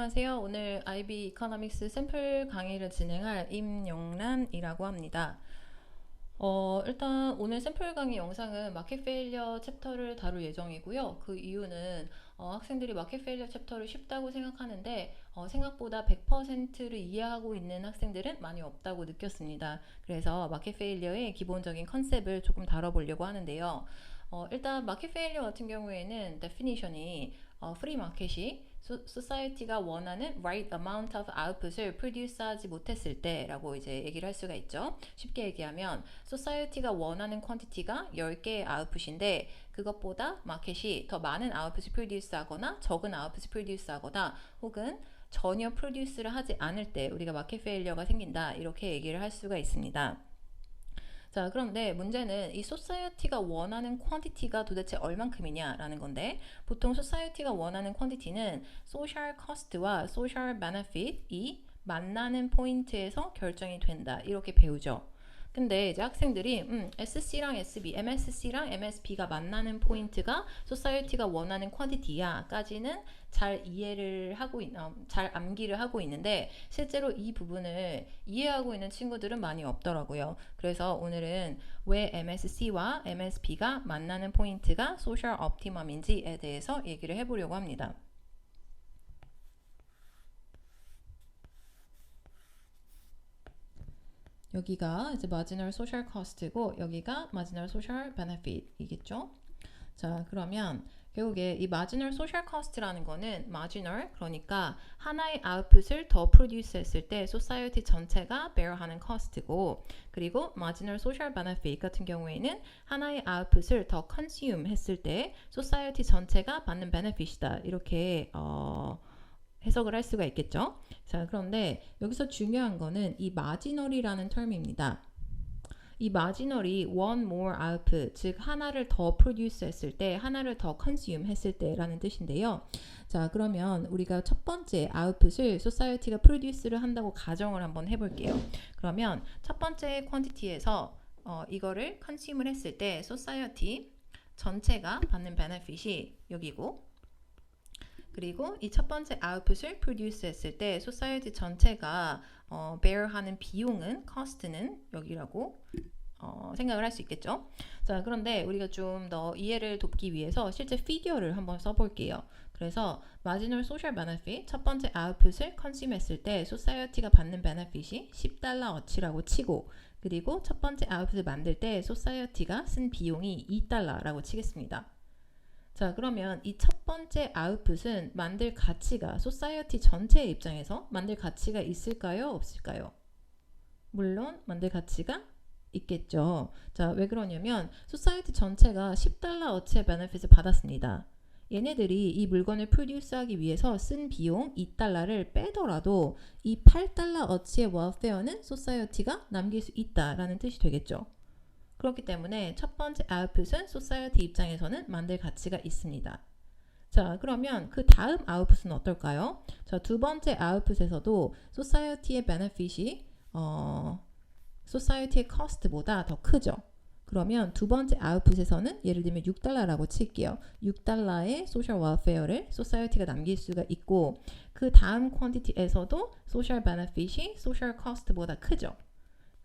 안녕하세요. 오늘 IB 이코노믹스 샘플 강의를 진행할 임용란이라고 합니다. 어, 일단 오늘 샘플 강의 영상은 마켓 페일리어 챕터를 다룰 예정이고요. 그 이유는 어, 학생들이 마켓 페일리어 챕터를 쉽다고 생각하는데 어, 생각보다 100%를 이해하고 있는 학생들은 많이 없다고 느꼈습니다. 그래서 마켓 페일리어의 기본적인 컨셉을 조금 다뤄보려고 하는데요. 어, 일단 마켓 페일리어 같은 경우에는 definition이 어, 프리 마켓이 소사이티가 원하는 right amount of output을 produce하지 못했을 때라고 이제 얘기를 할 수가 있죠. 쉽게 얘기하면 소사이티가 원하는 퀀티티가 10개의 아웃풋인데 그것보다 마켓이 더 많은 아웃풋을 프로듀스하거나 적은 아웃풋을 프로듀스하거나 혹은 전혀 프로듀스를 하지 않을 때 우리가 마켓 페일리어가 생긴다 이렇게 얘기를 할 수가 있습니다. 자, 그런데 문제는 이 소사이어티가 원하는 퀀티티가 도대체 얼만큼이냐라는 건데 보통 소사이어티가 원하는 퀀티티는 소셜 커스트와 소셜 베네핏이 만나는 포인트에서 결정이 된다. 이렇게 배우죠. 근데 이제 학생들이 음, SC랑 SB, MSC랑 MSB가 만나는 포인트가 소사이어티가 원하는 퀀티티야까지는 잘 이해를 하고 있, 어, 잘 암기를 하고 있는데 실제로 이 부분을 이해하고 있는 친구들은 많이 없더라고요. 그래서 오늘은 왜 MSC와 MSB가 만나는 포인트가 소셜 옵티멈인지에 대해서 얘기를 해보려고 합니다. 여기가 이제 marginal social cost고 여기가 marginal social benefit이겠죠. 자, 그러면 결국에 이 marginal social cost라는 거는 marginal 그러니까 하나의 output을 더 produce 했을 때 society 전체가 bear하는 cost고 그리고 marginal social benefit 같은 경우에는 하나의 output을 더 consume 했을 때 society 전체가 받는 benefit이다. 이렇게 어 해석을 할 수가 있겠죠. 자, 그런데 여기서 중요한 거는 이 마지널이라는 term입니다. 이 마지널이 one more output, 즉 하나를 더 produce 했을 때, 하나를 더 consume 했을 때라는 뜻인데요. 자, 그러면 우리가 첫 번째 output을 society가 produce를 한다고 가정을 한번 해볼게요. 그러면 첫 번째 quantity에서 어, 이거를 consume을 했을 때 society 전체가 받는 benefit이 여기고 그리고 이 첫 번째 아웃풋을 produce 했을 때 society 전체가 어, bear하는 비용은 cost는 여기라고 어, 생각을 할 수 있겠죠. 자, 그런데 우리가 좀 더 이해를 돕기 위해서 실제 피규어를 한번 써볼게요. 그래서 marginal social benefit 첫 번째 아웃풋을 consume 했을 때 society가 받는 benefit이 10달러 어치라고 치고 그리고 첫 번째 아웃풋을 만들 때 society가 쓴 비용이 2달러라고 치겠습니다. 자, 그러면 이 첫 번째 아웃풋은 만들 가치가 소사이어티 전체의 입장에서 만들 가치가 있을까요? 없을까요? 물론 만들 가치가 있겠죠. 자, 왜 그러냐면 소사이어티 전체가 10달러 어치의 베네핏을 받았습니다. 얘네들이 이 물건을 프로듀스하기 위해서 쓴 비용 2달러를 빼더라도 이 8달러 어치의 월페어는 소사이어티가 남길 수 있다라는 뜻이 되겠죠. 그렇기 때문에 첫 번째 아웃풋은 소사이어티 입장에서는 만들 가치가 있습니다. 자, 그러면 그 다음 아웃풋은 어떨까요? 자, 두 번째 아웃풋에서도 소사이어티의 베네핏이 어, 소사이어티의 커스트보다 더 크죠. 그러면 두 번째 아웃풋에서는 예를 들면 6달러라고 칠게요. 6달러의 소셜 월페어를 소사이어티가 남길 수가 있고 그 다음 퀀티티에서도 소셜 베네핏이 소셜 커스트보다 크죠.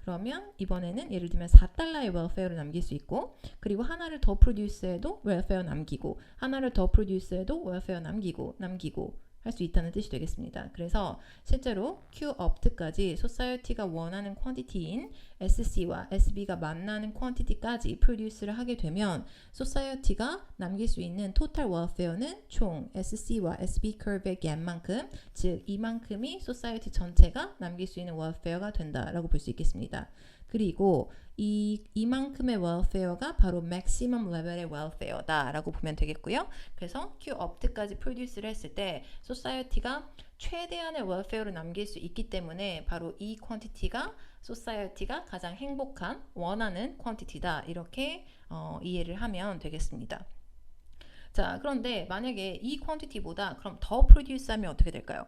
그러면 이번에는 예를 들면 4달러의 웰페어를 남길 수 있고 그리고 하나를 더 프로듀스해도 웰페어 남기고 하나를 더 프로듀스해도 웰페어 남기고 남기고 할 수 있다는 뜻이 되겠습니다. 그래서 실제로 Q 업트까지 소사이어티가 원하는 퀀티티인 SC와 SB가 만나는 퀀티티까지 프로듀스를 하게 되면 소사이어티가 남길 수 있는 토탈 웰페어는 총 SC와 SB 커브의 갭만큼 즉 이만큼이 소사이어티 전체가 남길 수 있는 웰페어가 된다라고 볼 수 있겠습니다. 그리고 이 이만큼의 웰페어가 바로 맥시멈 레벨의 웰페어다라고 보면 되겠고요. 그래서 Q 업트까지 프로듀스를 했을 때 소사이어티가 최대한의 웰페어를 남길 수 있기 때문에 바로 이 퀀티티가 소사이어티가 가장 행복한 원하는 퀀티티다 이렇게 어, 이해를 하면 되겠습니다. 자 그런데 만약에 이 퀀티티보다 그럼 더 프로듀스하면 어떻게 될까요?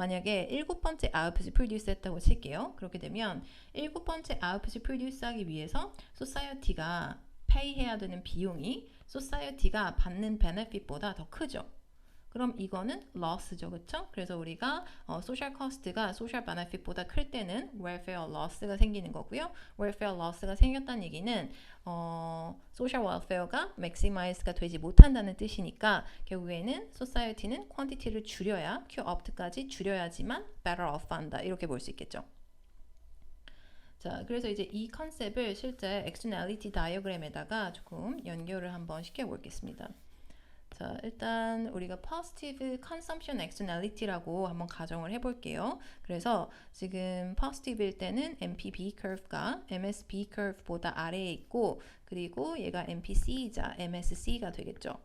만약에 일곱 번째 아웃풋을 프로듀스 했다고 칠게요. 그렇게 되면 일곱 번째 아웃풋을 프로듀스 하기 위해서 소사이어티가 페이해야 되는 비용이 소사이어티가 받는 베네핏보다 더 크죠. 그럼 이거는 loss죠, 그렇죠? 그래서 우리가 어, social cost가 social benefit보다 클 때는 welfare loss가 생기는 거고요. welfare loss가 생겼다는 얘기는 어, social welfare가 maximize가 되지 못한다는 뜻이니까 결국에는 society는 quantity를 줄여야 Q opt까지 줄여야지만 better off 한다 이렇게 볼 수 있겠죠. 자, 그래서 이제 이 컨셉을 실제 externality 다이어그램에다가 조금 연결을 한번 시켜 보겠습니다. 자, 일단 우리가 positive consumption externality라고 한번 가정을 해볼게요. 그래서 지금 positive일 때는 MPB curve가 MSB curve보다 아래에 있고, 그리고 얘가 MPC이자 MSC가 되겠죠.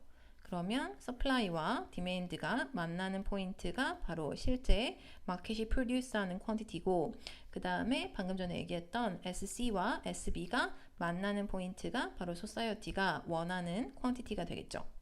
그러면 supply와 demand가 만나는 포인트가 바로 실제 마켓이 produce하는 퀄리티고 그 다음에 방금 전에 얘기했던 SC와 SB가 만나는 포인트가 바로 society가 원하는 퀄리티가 되겠죠.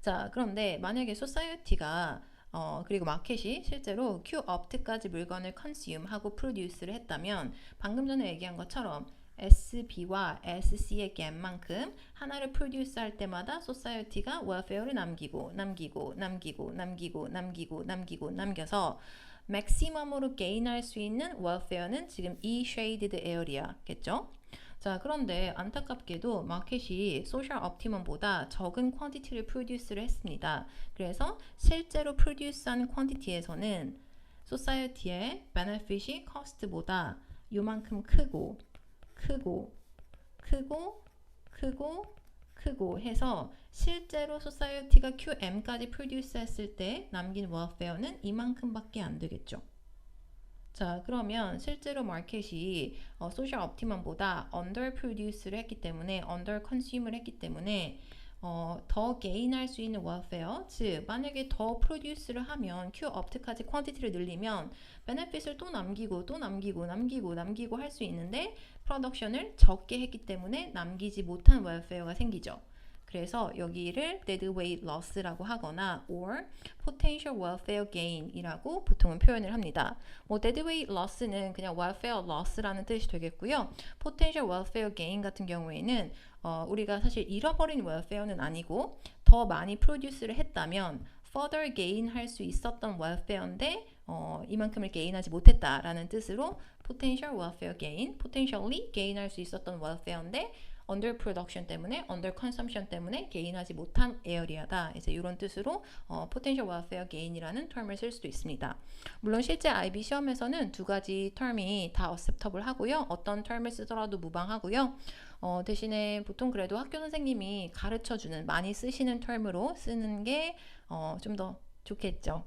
자, 그런데 만약에 소사이어티가 어, 그리고 마켓이 실제로 Q 업트까지 물건을 컨슈움하고 프로듀스를 했다면 방금 전에 얘기한 것처럼 SB와 SC의 갭만큼 하나를 프로듀스 할 때마다 소사이어티가 웰페어를 남기고 남기고 남기고 남기고 남기고 남기고 남겨서 맥시멈으로 게인할 수 있는 웰페어는 지금 이 쉐이디드 에어리아겠죠? 자, 그런데 안타깝게도 마켓이 소셜 옵티멈보다 적은 퀀티티를 프로듀스를 했습니다. 그래서 실제로 프로듀스한 퀀티티에서는 소사이어티의 베네핏이 커스트보다 요만큼 크고 크고 크고 크고 크고 해서 실제로 소사이어티가 QM까지 프로듀스 했을 때 남긴 웰페어는 이만큼밖에 안 되겠죠. 자, 그러면 실제로 마켓이 어, 소셜 옵티멈보다 언더 프로듀스를 했기 때문에 언더 컨슈머를 했기 때문에 어, 더 게인할 수 있는 웰페어, 즉 만약에 더 프로듀스를 하면 큐 업트까지 퀀티티를 늘리면 베네핏을 또 남기고 또 남기고 남기고 남기고 할 수 있는데 프로덕션을 적게 했기 때문에 남기지 못한 웰페어가 생기죠. 그래서 여기를 deadweight loss라고 하거나 or potential welfare gain이라고 보통은 표현을 합니다. 뭐 deadweight loss는 그냥 welfare loss라는 뜻이 되겠고요. potential welfare gain 같은 경우에는 어, 우리가 사실 잃어버린 welfare는 아니고 더 많이 프로듀스를 했다면 further gain 할 수 있었던 welfare인데 어, 이만큼을 게인하지 못했다라는 뜻으로 potential welfare gain, potentially gain 할 수 있었던 welfare인데 under production 때문에 under consumption 때문에 게인하지 못한 에어리아다. 이제 이런 뜻으로 어, potential welfare gain이라는 term을 쓸 수도 있습니다. 물론 실제 IB 시험에서는 두 가지 term이 다 acceptable 하고요. 어떤 term을 쓰더라도 무방하고요. 어, 대신에 보통 그래도 학교 선생님이 가르쳐 주는 많이 쓰시는 term으로 쓰는 게 어, 좀더 좋겠죠.